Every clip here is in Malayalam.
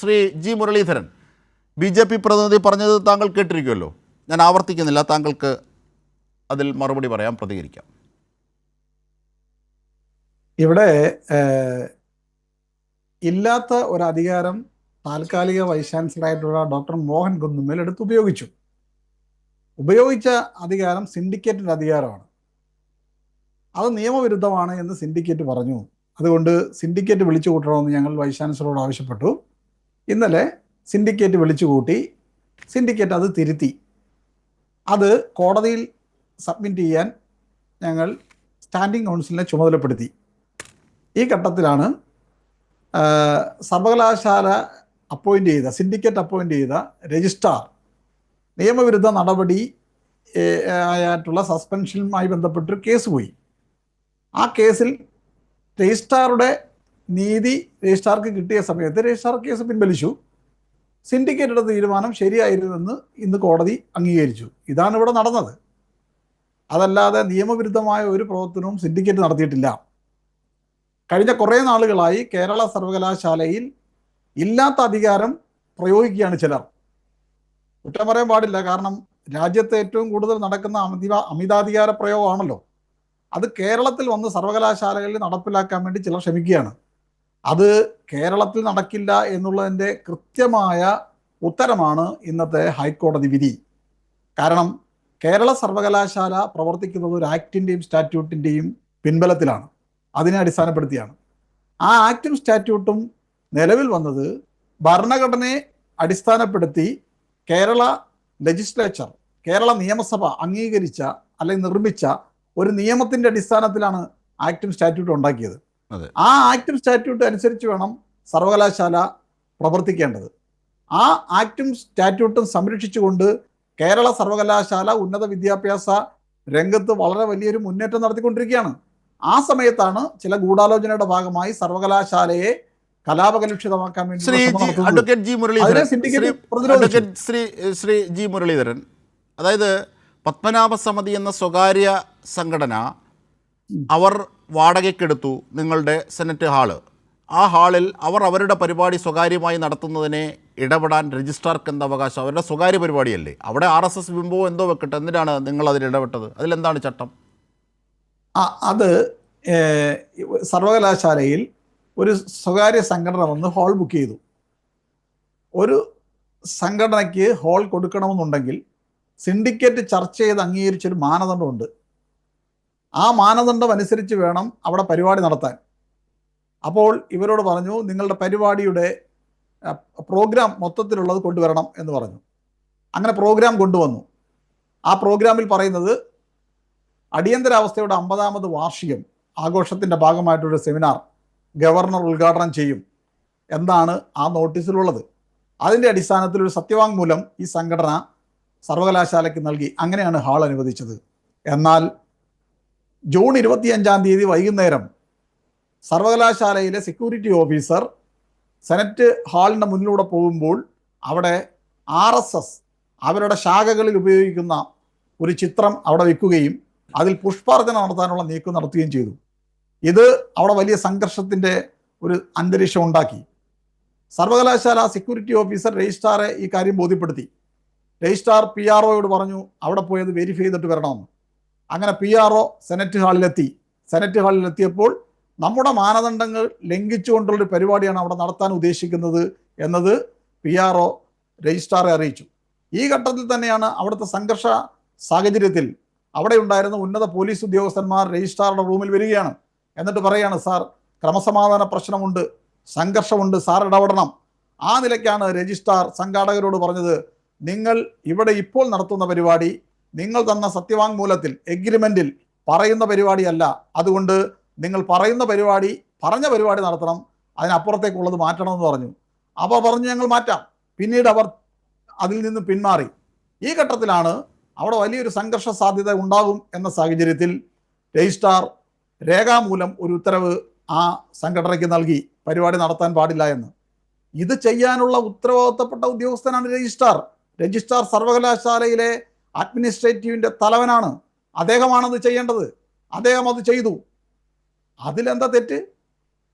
Shri G Muraleedharan B J P പ്രതിനിധി പറഞ്ഞത് താങ്കൾ കേട്ടിരിക്കുമല്ലോ. ഞാൻ ആവർത്തിക്കുന്നില്ല താങ്കൾക്ക് അതിൽ മറുപടി പറയാം പ്രതികരിക്കാം. ഇവിടെ ഇല്ലാത്ത ഒരു അധികാരം താൽക്കാലിക വൈസ് ചാൻസലറായിട്ടുള്ള ഡോക്ടർ മോഹൻ കുന്നുമേൽ എടുത്ത് ഉപയോഗിച്ചു. ഉപയോഗിച്ച അധികാരം സിൻഡിക്കേറ്റിന്റെ അധികാരമാണ്. അത് നിയമവിരുദ്ധമാണ് എന്ന് സിൻഡിക്കേറ്റ് പറഞ്ഞു. അതുകൊണ്ട് സിൻഡിക്കേറ്റ് വിളിച്ചു കൂട്ടണമെന്ന് ഞങ്ങൾ വൈസ് ചാൻസലറോട് ആവശ്യപ്പെട്ടു. ഇന്നലെ സിൻഡിക്കേറ്റ് വിളിച്ചു കൂട്ടി സിൻഡിക്കേറ്റ് അത് തിരുത്തി. അത് കോടതിയിൽ സബ്മിറ്റ് ചെയ്യാൻ ഞങ്ങൾ സ്റ്റാൻഡിംഗ് കൗൺസിലിനെ ചുമതലപ്പെടുത്തി. ഈ ഘട്ടത്തിലാണ് സർവകലാശാല അപ്പോയിന്റ് ചെയ്ത സിൻഡിക്കേറ്റ് അപ്പോയിന്റ് ചെയ്ത രജിസ്ട്രാർ നിയമവിരുദ്ധ നടപടി ആയിട്ടുള്ള സസ്പെൻഷനുമായി ബന്ധപ്പെട്ടൊരു കേസ് പോയി. ആ കേസിൽ രജിസ്ട്രാറുടെ നീതി രജിസ്ട്രാർക്ക് കിട്ടിയ സമയത്ത് രജിസ്ട്രാർ കേസ് പിൻവലിച്ചു. സിൻഡിക്കേറ്റഡ് തീരുമാനം ശരിയായിരുന്നെന്ന് ഇന്ന് കോടതി അംഗീകരിച്ചു. ഇതാണ് ഇവിടെ നടന്നത്. അതല്ലാതെ നിയമവിരുദ്ധമായ ഒരു പ്രവർത്തനവും സിൻഡിക്കേറ്റ് നടത്തിയിട്ടില്ല. കഴിഞ്ഞ കുറേ നാളുകളായി കേരള സർവകലാശാലയിൽ ഇല്ലാത്ത അധികാരം പ്രയോഗിക്കുകയാണ് ചിലർ. കുറ്റം പറയാൻ പാടില്ല. കാരണം രാജ്യത്ത് ഏറ്റവും കൂടുതൽ നടക്കുന്ന അമിത അമിതാധികാര പ്രയോഗമാണല്ലോ. അത് കേരളത്തിൽ വന്ന് സർവകലാശാലകളിൽ നടപ്പിലാക്കാൻ വേണ്ടി ചിലർ ശ്രമിക്കുകയാണ്. അത് കേരളത്തിൽ നടക്കില്ല എന്നുള്ളതിന്റെ കൃത്യമായ ഉത്തരമാണ് ഇന്നത്തെ ഹൈക്കോടതി വിധി. കാരണം കേരള സർവകലാശാല പ്രവർത്തിക്കുന്നത് ഒരു ആക്ടിന്റെയും സ്റ്റാറ്റ്യൂട്ടിന്റെയും പിൻബലത്തിലാണ്. അതിനെ അടിസ്ഥാനപ്പെടുത്തിയാണ്. ആ ആക്റ്റും സ്റ്റാറ്റ്യൂട്ടും നിലവിൽ വന്നത് ഭരണഘടനയെ അടിസ്ഥാനപ്പെടുത്തി കേരള ലെജിസ്ലേച്ചർ കേരള നിയമസഭ അംഗീകരിച്ച അല്ലെങ്കിൽ നിർമ്മിച്ച ഒരു നിയമത്തിന്റെ അടിസ്ഥാനത്തിലാണ് ആക്റ്റും സ്റ്റാറ്റ്യൂട്ടും ഉണ്ടാക്കിയത്. ആ ആക്ട് സ്റ്റാറ്റ്യൂട്ട് അനുസരിച്ച് വേണം സർവകലാശാല പ്രവർത്തിക്കേണ്ടത്. ആ ആക്ടും സ്റ്റാറ്റ്യൂട്ടും സംരക്ഷിച്ചുകൊണ്ട് കേരള സർവകലാശാല ഉന്നത വിദ്യാഭ്യാസ രംഗത്ത് വളരെ വലിയൊരു മുന്നേറ്റം നടത്തിക്കൊണ്ടിരിക്കുകയാണ്. ആ സമയത്താണ് ചില ഗൂഢാലോചനയുടെ ഭാഗമായി സർവകലാശാലയെ കലാപകലുഷിതമാക്കാൻ വേണ്ടി Shri. Advocate G Muraleedharan Shri Shri G Muraleedharan. അതായത് പത്മനാഭ സമിതി എന്ന സ്വകാര്യ സംഘടന അവർ വാടകയ്ക്കെടുത്തു നിങ്ങളുടെ സെനറ്റ് ഹാൾ. ആ ഹാളിൽ അവർ അവരുടെ പരിപാടി സ്വകാര്യമായി നടത്തുന്നതിനെ ഇടപെടാൻ രജിസ്ട്രാർക്ക് എന്താ അവകാശം? അവരുടെ സ്വകാര്യ പരിപാടിയല്ലേ? അവിടെ ആർ എസ് എസ് ബിംബോ എന്തോ വെക്കട്ടെ? എന്തിനാണ് നിങ്ങൾ അതിൽ ഇടപെട്ടത്? അതിലെന്താണ് ചട്ടം? ആ അത് സർവകലാശാലയിൽ ഒരു സ്വകാര്യ സംഘടന വന്ന് ഹാൾ ബുക്ക് ചെയ്തു. ഒരു സംഘടനയ്ക്ക് ഹാൾ കൊടുക്കണമെന്നുണ്ടെങ്കിൽ സിൻഡിക്കേറ്റ് ചർച്ച ചെയ്ത് അംഗീകരിച്ചൊരു മാനദണ്ഡമുണ്ട്. ആ മാനദണ്ഡം അനുസരിച്ച് വേണം അവിടെ പരിപാടി നടത്താൻ. അപ്പോൾ ഇവരോട് പറഞ്ഞു നിങ്ങളുടെ പരിപാടിയുടെ പ്രോഗ്രാം മൊത്തത്തിലുള്ളത് കൊണ്ടുവരണം എന്ന് പറഞ്ഞു. അങ്ങനെ പ്രോഗ്രാം കൊണ്ടുവന്നു. ആ പ്രോഗ്രാമിൽ പറയുന്നത് അടിയന്തരാവസ്ഥയുടെ അമ്പതാമത് വാർഷികം ആഘോഷത്തിന്റെ ഭാഗമായിട്ടൊരു സെമിനാർ ഗവർണർ ഉദ്ഘാടനം ചെയ്യും എന്നാണ് ആ നോട്ടീസിലുള്ളത്. അതിന്റെ അടിസ്ഥാനത്തിൽ ഒരു സത്യവാങ്മൂലം ഈ സംഘടന സർവകലാശാലയ്ക്ക് നൽകി. അങ്ങനെയാണ് ഹാൾ അനുവദിച്ചത്. എന്നാൽ ജൂൺ ഇരുപത്തിയഞ്ചാം തീയതി വൈകുന്നേരം സർവകലാശാലയിലെ സെക്യൂരിറ്റി ഓഫീസർ സെനറ്റ് ഹാളിന്റെ മുന്നിലൂടെ പോകുമ്പോൾ അവിടെ ആർ എസ് എസ് അവരുടെ ശാഖകളിൽ ഉപയോഗിക്കുന്ന ഒരു ചിത്രം അവിടെ വെക്കുകയും അതിൽ പുഷ്പാർച്ചന നടത്താനുള്ള നീക്കം നടത്തുകയും ചെയ്തു. ഇത് അവിടെ വലിയ സംഘർഷത്തിന്റെ ഒരു അന്തരീക്ഷം ഉണ്ടാക്കി. സർവകലാശാല സെക്യൂരിറ്റി ഓഫീസർ രജിസ്ട്രാറെ ഈ കാര്യം ബോധ്യപ്പെടുത്തി. രജിസ്ട്രാർ പി ആർ ഒയോട് പറഞ്ഞു അവിടെ പോയത് വെരിഫൈ ചെയ്തിട്ട് വരണമെന്ന്. അങ്ങനെ പി ആർ ഒ സെനറ്റ് ഹാളിലെത്തി സെനറ്റ് ഹാളിലെത്തിയപ്പോൾ നമ്മുടെ മാനദണ്ഡങ്ങൾ ലംഘിച്ചുകൊണ്ടുള്ളൊരു പരിപാടിയാണ് അവിടെ നടത്താൻ ഉദ്ദേശിക്കുന്നത് എന്നത് പി ആർ ഒ രജിസ്ട്രാറെ അറിയിച്ചു. ഈ ഘട്ടത്തിൽ തന്നെയാണ് അവിടുത്തെ സംഘർഷ സാഹചര്യത്തിൽ അവിടെ ഉണ്ടായിരുന്ന ഉന്നത പോലീസ് ഉദ്യോഗസ്ഥന്മാർ രജിസ്ട്രാറുടെ റൂമിൽ വരികയാണ്. എന്നിട്ട് പറയാണ് സാർ ക്രമസമാധാന പ്രശ്നമുണ്ട് സംഘർഷമുണ്ട് സാർ ഇടപെടണം. ആ നിലയ്ക്കാണ് രജിസ്ട്രാർ സംഘാടകരോട് പറഞ്ഞത് നിങ്ങൾ ഇവിടെ ഇപ്പോൾ നടത്തുന്ന പരിപാടി നിങ്ങൾ തന്ന സത്യവാങ്മൂലത്തിൽ എഗ്രിമെന്റിൽ പറയുന്ന പരിപാടിയല്ല. അതുകൊണ്ട് നിങ്ങൾ പറയുന്ന പരിപാടി പറഞ്ഞ പരിപാടി നടത്തണം. അതിനപ്പുറത്തേക്കുള്ളത് മാറ്റണമെന്ന് പറഞ്ഞു. അപ്പോൾ പറഞ്ഞു ഞങ്ങൾ മാറ്റാം. പിന്നീട് അവർ അതിൽ നിന്ന് പിന്മാറി. ഈ ഘട്ടത്തിലാണ് അവിടെ വലിയൊരു സംഘർഷ സാധ്യത ഉണ്ടാകും എന്ന സാഹചര്യത്തിൽ രജിസ്ട്രാർ രേഖാമൂലം ഒരു ഉത്തരവ് ആ സംഘടനയ്ക്ക് നൽകി പരിപാടി നടത്താൻ പാടില്ല എന്ന്. ഇത് ചെയ്യാനുള്ള ഉത്തരവാദിത്തപ്പെട്ട ഉദ്യോഗസ്ഥനാണ് രജിസ്ട്രാർ. രജിസ്ട്രാർ സർവകലാശാലയിലെ അഡ്മിനിസ്ട്രേറ്റീവിന്റെ തലവനാണ്. അദ്ദേഹമാണത് ചെയ്യേണ്ടത്. അദ്ദേഹം അത് ചെയ്തു. അതിലെന്താ തെറ്റ്?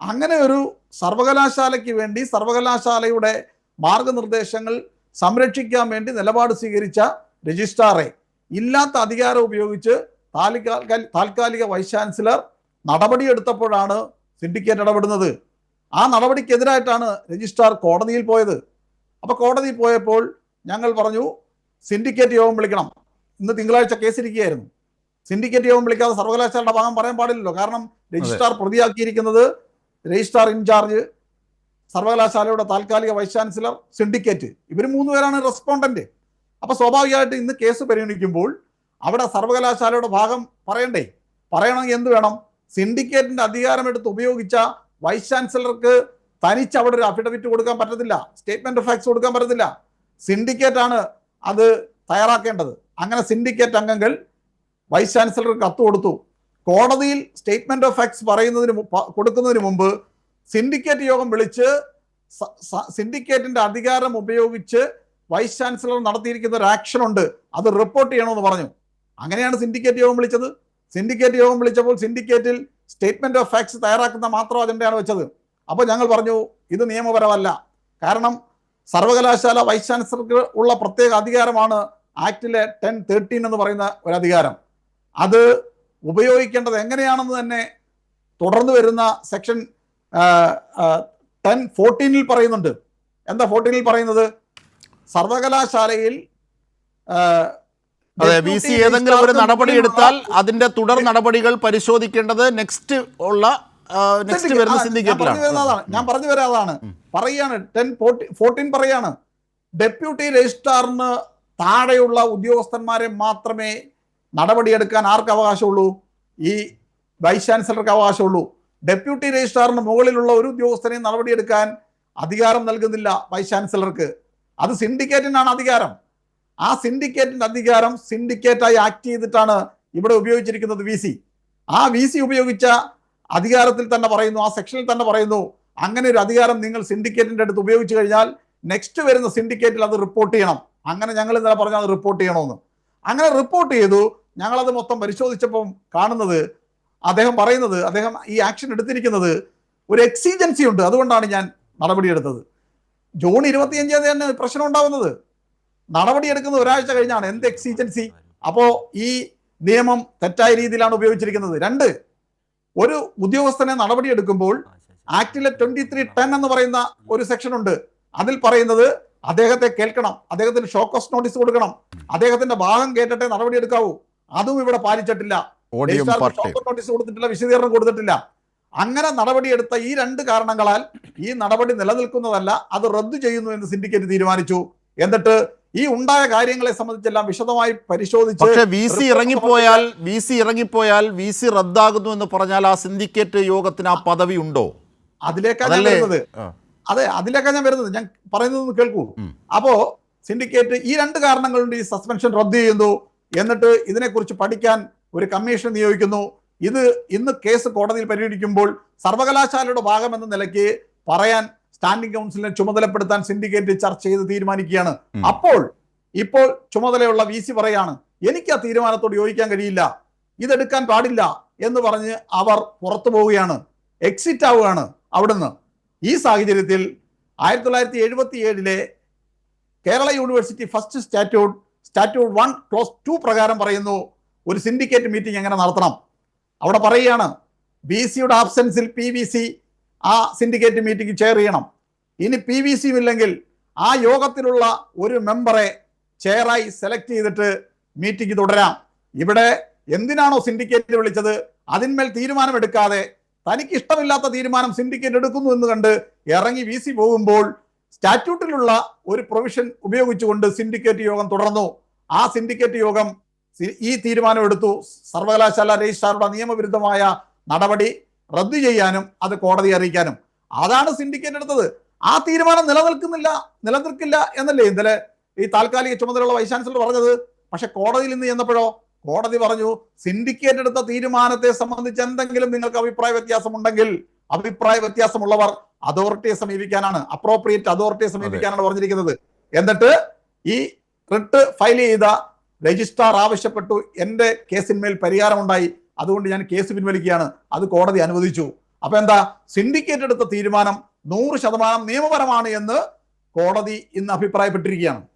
അങ്ങനെ ഒരു സർവകലാശാലയ്ക്ക് വേണ്ടി സർവകലാശാലയുടെ മാർഗനിർദ്ദേശങ്ങൾ സംരക്ഷിക്കാൻ വേണ്ടി നിലപാട് സ്വീകരിച്ച രജിസ്ട്രാറെ ഇല്ലാത്ത അധികാരം ഉപയോഗിച്ച് താൽക്കാലിക വൈസ് ചാൻസലർ നടപടിയെടുത്തപ്പോഴാണ് സിൻഡിക്കേറ്റ് ഇടപെടുന്നത്. ആ നടപടിക്കെതിരായിട്ടാണ് രജിസ്ട്രാർ കോടതിയിൽ പോയത്. അപ്പോൾ കോടതിയിൽ പോയപ്പോൾ ഞങ്ങൾ പറഞ്ഞു സിൻഡിക്കേറ്റ് യോഗം വിളിക്കണം. ഇന്ന് തിങ്കളാഴ്ച കേസിരിക്കുകയായിരുന്നു. സിൻഡിക്കേറ്റ് യോഗം വിളിക്കാതെ സർവകലാശാലയുടെ ഭാഗം പറയാൻ പാടില്ലല്ലോ. കാരണം രജിസ്ട്രാർ പ്രതിയാക്കിയിരിക്കുന്നത് രജിസ്ട്രാർ ഇൻചാർജ് സർവകലാശാലയുടെ താൽക്കാലിക വൈസ് ചാൻസലർ സിൻഡിക്കേറ്റ്. ഇവർ മൂന്നുപേരാണ് റെസ്പോണ്ടന്റ്. അപ്പൊ സ്വാഭാവികമായിട്ട് ഇന്ന് കേസ് പരിഗണിക്കുമ്പോൾ അവിടെ സർവകലാശാലയുടെ ഭാഗം പറയണ്ടേ? പറയണമെങ്കിൽ എന്ത് വേണം? സിൻഡിക്കേറ്റിന്റെ അധികാരമെടുത്ത് ഉപയോഗിച്ച വൈസ് ചാൻസലർക്ക് തനിച്ച് അവിടെ ഒരു അഫിഡവിറ്റ് കൊടുക്കാൻ പറ്റത്തില്ല. സ്റ്റേറ്റ്മെന്റ് ഓഫ് ഫാക്ട്സ് കൊടുക്കാൻ പറ്റത്തില്ല. സിൻഡിക്കേറ്റ് ആണ് അത് തയ്യാറാക്കേണ്ടത്. അങ്ങനെ സിൻഡിക്കേറ്റ് അംഗങ്ങൾ വൈസ് ചാൻസലർക്ക് കത്ത് കൊടുത്തു. കോടതിയിൽ സ്റ്റേറ്റ്മെന്റ് ഓഫ് ഫാക്ട്സ് പറയുന്നതിന് കൊടുക്കുന്നതിന് മുമ്പ് സിൻഡിക്കേറ്റ് യോഗം വിളിച്ച് സിൻഡിക്കേറ്റിന്റെ അധികാരം ഉപയോഗിച്ച് വൈസ് ചാൻസലർ നടത്തിയിരിക്കുന്ന ഒരു ആക്ഷൻ ഉണ്ട്. അത് റിപ്പോർട്ട് ചെയ്യണമെന്ന് പറഞ്ഞു. അങ്ങനെയാണ് സിൻഡിക്കേറ്റ് യോഗം വിളിച്ചത്. സിൻഡിക്കേറ്റ് യോഗം വിളിച്ചപ്പോൾ സിൻഡിക്കേറ്റിൽ സ്റ്റേറ്റ്മെന്റ് ഓഫ് ഫാക്ട്സ് തയ്യാറാക്കുന്ന മാത്രം അജണ്ടയാണ് വെച്ചത്. അപ്പോൾ ഞങ്ങൾ പറഞ്ഞു ഇത് നിയമപരമല്ല. കാരണം സർവകലാശാല വൈസ് ചാൻസലർക്ക് ഉള്ള പ്രത്യേക അധികാരമാണ് ആക്ടിലെ ടെൻ തേർട്ടീൻ എന്ന് പറയുന്ന ഒരു അധികാരം. അത് ഉപയോഗിക്കേണ്ടത് എങ്ങനെയാണെന്ന് തന്നെ തുടർന്ന് വരുന്ന സെക്ഷൻ ടെൻ ഫോർട്ടീനിൽ പറയുന്നുണ്ട്. എന്താ ഫോർട്ടീനിൽ പറയുന്നത്? സർവകലാശാലയിൽ അതെ വി സി ഏതെങ്കിലും ഒരു നടപടി എടുത്താൽ അതിന്റെ തുടർ നടപടികൾ പരിശോധിക്കേണ്ടത് നെക്സ്റ്റ് ഉള്ള നെക്സ്റ്റ് വരുന്ന ഞാൻ പറഞ്ഞു വരാം അതാണ് പറയാണ്. ടെൻ ഫോർട്ടീൻ പറയാണ്. ഡെപ്യൂട്ടി രജിസ്ട്രാറിന് താഴെയുള്ള ഉദ്യോഗസ്ഥന്മാരെ മാത്രമേ നടപടിയെടുക്കാൻ ആർക്ക് അവകാശമുള്ളൂ? ഈ വൈസ് ചാൻസലർക്ക് അവകാശമുള്ളൂ. ഡെപ്യൂട്ടി രജിസ്ട്രാറിന് മുകളിലുള്ള ഒരു ഉദ്യോഗസ്ഥനെയും നടപടിയെടുക്കാൻ അധികാരം നൽകുന്നില്ല വൈസ് ചാൻസലർക്ക്. അത് സിൻഡിക്കേറ്റിനാണ് അധികാരം. ആ സിൻഡിക്കേറ്റിന്റെ അധികാരം സിൻഡിക്കേറ്റായി ആക്ട് ചെയ്തിട്ടാണ് ഇവിടെ ഉപയോഗിച്ചിരിക്കുന്നത് വി സി. ആ വി സി ഉപയോഗിച്ച അധികാരത്തിൽ തന്നെ പറയുന്നു ആ സെക്ഷനിൽ തന്നെ പറയുന്നു. അങ്ങനെ ഒരു അധികാരം നിങ്ങൾ സിൻഡിക്കേറ്റിന്റെ അടുത്ത് ഉപയോഗിച്ചു കഴിഞ്ഞാൽ നെക്സ്റ്റ് വരുന്ന സിൻഡിക്കേറ്റിൽ അത് റിപ്പോർട്ട് ചെയ്യണം. അങ്ങനെ ഞങ്ങൾ ഇന്നലെ പറഞ്ഞാൽ അത് റിപ്പോർട്ട് ചെയ്യണമെന്ന് അങ്ങനെ റിപ്പോർട്ട് ചെയ്തു. ഞങ്ങളത് മൊത്തം പരിശോധിച്ചപ്പം കാണുന്നത് അദ്ദേഹം പറയുന്നത് അദ്ദേഹം ഈ ആക്ഷൻ എടുത്തിരിക്കുന്നത് ഒരു എക്സിജൻസി ഉണ്ട്. അതുകൊണ്ടാണ് ഞാൻ നടപടിയെടുത്തത്. ജൂൺ ഇരുപത്തിയഞ്ചാം തന്നെ പ്രശ്നം ഉണ്ടാവുന്നത്. നടപടിയെടുക്കുന്നത് ഒരാഴ്ച കഴിഞ്ഞാണ് എന്ത് എക്സിജൻസി അപ്പോൾ ഈ നിയമം തെറ്റായ രീതിയിലാണ് ഉപയോഗിച്ചിരിക്കുന്നത്. രണ്ട് ഒരു ഉദ്യോഗസ്ഥനെ നടപടിയെടുക്കുമ്പോൾ ആക്ടിലെ ട്വന്റി ത്രീ ടെൻ എന്ന് പറയുന്ന ഒരു സെക്ഷൻ ഉണ്ട്. അതിൽ പറയുന്നത് അദ്ദേഹത്തെ കേൾക്കണം അദ്ദേഹത്തിന് ഷോക്കോസ് നോട്ടീസ് കൊടുക്കണം അദ്ദേഹത്തിന്റെ ഭാഗം കേട്ടിട്ടേ നടപടിയെടുക്കാവൂ അതും ഇവിടെ പാലിച്ചിട്ടില്ല. നോട്ടീസ് കൊടുത്തിട്ടില്ല വിശദീകരണം കൊടുത്തിട്ടില്ല. അങ്ങനെ നടപടിയെടുത്ത ഈ രണ്ട് കാരണങ്ങളാൽ ഈ നടപടി നിലനിൽക്കുന്നതല്ല അത് റദ്ദു ചെയ്യുന്നു എന്ന് സിൻഡിക്കേറ്റ് തീരുമാനിച്ചു. എന്നിട്ട് ഈ ഉണ്ടായ കാര്യങ്ങളെ സംബന്ധിച്ചെല്ലാം വിശദമായി പരിശോധിച്ച് പക്ഷേ വി സി ഇറങ്ങിപ്പോയാൽ വി സി ഇറങ്ങിപ്പോയാൽ വി സി റദ്ദാകുന്നു എന്ന് പറഞ്ഞാൽ ആ സിൻഡിക്കേറ്റ് യോഗത്തിന് ആ പദവി ഉണ്ടോ? അതിലേക്കാണ് ഞാൻ വരുന്നത്. അതെ അതിലേക്കാണ് ഞാൻ വരുന്നത്. ഞാൻ പറയുന്നത് കേൾക്കൂ. അപ്പോ സിൻഡിക്കേറ്റ് ഈ രണ്ട് കാരണങ്ങളുണ്ട് ഈ സസ്പെൻഷൻ റദ്ദ് ചെയ്യുന്നു എന്നിട്ട് ഇതിനെക്കുറിച്ച് പഠിക്കാൻ ഒരു കമ്മീഷൻ നിയോഗിക്കുന്നു. ഇത് ഇന്ന് കേസ് കോടതിയിൽ പരിഗണിക്കുമ്പോൾ സർവകലാശാലയുടെ ഭാഗമെന്ന നിലയ്ക്ക് പറയാൻ സ്റ്റാൻഡിംഗ് കൗൺസിലിനെ ചുമതലപ്പെടുത്താൻ സിൻഡിക്കേറ്റ് ചർച്ച ചെയ്ത് തീരുമാനിക്കുകയാണ്. അപ്പോൾ ഇപ്പോൾ ചുമതലയുള്ള വി സി പറയാണ് എനിക്ക് ആ തീരുമാനത്തോട് യോജിക്കാൻ കഴിയില്ല. ഇതെടുക്കാൻ പാടില്ല എന്ന് പറഞ്ഞ് അവർ പുറത്തു പോവുകയാണ്. എക്സിറ്റ് ആവുകയാണ് അവിടുന്ന്. ഈ സാഹചര്യത്തിൽ ആയിരത്തി തൊള്ളായിരത്തി എഴുപത്തി ഏഴിലെ Kerala university first statute statute one clause two പ്രകാരം പറയുന്നു ഒരു സിൻഡിക്കേറ്റ് മീറ്റിംഗ് എങ്ങനെ നടത്തണം? അവിടെ പറയുകയാണ് ബി സിയുടെ ആബ്സെൻസിൽ പി ബി സി ആ സിൻഡിക്കേറ്റ് മീറ്റിംഗ് ചെയർ ചെയ്യണം. ഇനി പി വി സിയും ഇല്ലെങ്കിൽ ആ യോഗത്തിലുള്ള ഒരു മെമ്പറെ ചെയറായി സെലക്ട് ചെയ്തിട്ട് മീറ്റിംഗ് തുടരാം. ഇവിടെ എന്തിനാണോ സിൻഡിക്കേറ്റ് വിളിച്ചത്? അതിന്മേൽ തീരുമാനമെടുക്കാതെ തനിക്ക് ഇഷ്ടമില്ലാത്ത തീരുമാനം സിൻഡിക്കേറ്റ് എടുക്കുന്നു എന്ന് കണ്ട് ഇറങ്ങി വി സി പോകുമ്പോൾ സ്റ്റാറ്റ്യൂട്ടിലുള്ള ഒരു പ്രൊവിഷൻ ഉപയോഗിച്ചുകൊണ്ട് സിൻഡിക്കേറ്റ് യോഗം തുടർന്നു. ആ സിൻഡിക്കേറ്റ് യോഗം ഈ തീരുമാനമെടുത്തു. സർവകലാശാല രജിസ്ട്രാറുടെ നിയമവിരുദ്ധമായ നടപടി റദ്ദു ചെയ്യാനും അത് കോടതിയെ അറിയിക്കാനും. അതാണ് സിൻഡിക്കേറ്റ് എടുത്തത്. ആ തീരുമാനം നിലനിൽക്കുന്നില്ല നിലനിൽക്കില്ല എന്നല്ലേ ഇന്നലെ ഈ താൽക്കാലിക ചുമതലയുള്ള വൈസ് ചാൻസലർ പറഞ്ഞത്? പക്ഷെ കോടതിയിൽ നിന്ന് ചെന്നപ്പോഴോ കോടതി പറഞ്ഞു സിൻഡിക്കേറ്റ് എടുത്ത തീരുമാനത്തെ സംബന്ധിച്ച് എന്തെങ്കിലും നിങ്ങൾക്ക് അഭിപ്രായ വ്യത്യാസമുണ്ടെങ്കിൽ അഭിപ്രായ വ്യത്യാസമുള്ളവർ അതോറിറ്റിയെ സമീപിക്കാനാണ് അപ്രോപ്രിയേറ്റ് അതോറിറ്റിയെ സമീപിക്കാനാണ് പറഞ്ഞിരിക്കുന്നത്. എന്നിട്ട് ഈ റിട്ട് ഫയൽ ചെയ്ത രജിസ്ട്രാർ ആവശ്യപ്പെട്ടു എന്റെ കേസിന്മേൽ പരിഹാരമുണ്ടായി അതുകൊണ്ട് ഞാൻ കേസ് പിൻവലിക്കുകയാണ് അത് കോടതി അനുവദിച്ചു. അപ്പൊ എന്താ? സിൻഡിക്കേറ്റ് എടുത്ത തീരുമാനം നൂറ് ശതമാനം നിയമപരമാണ് എന്ന് കോടതി ഇന്ന് അഭിപ്രായപ്പെട്ടിരിക്കുകയാണ്.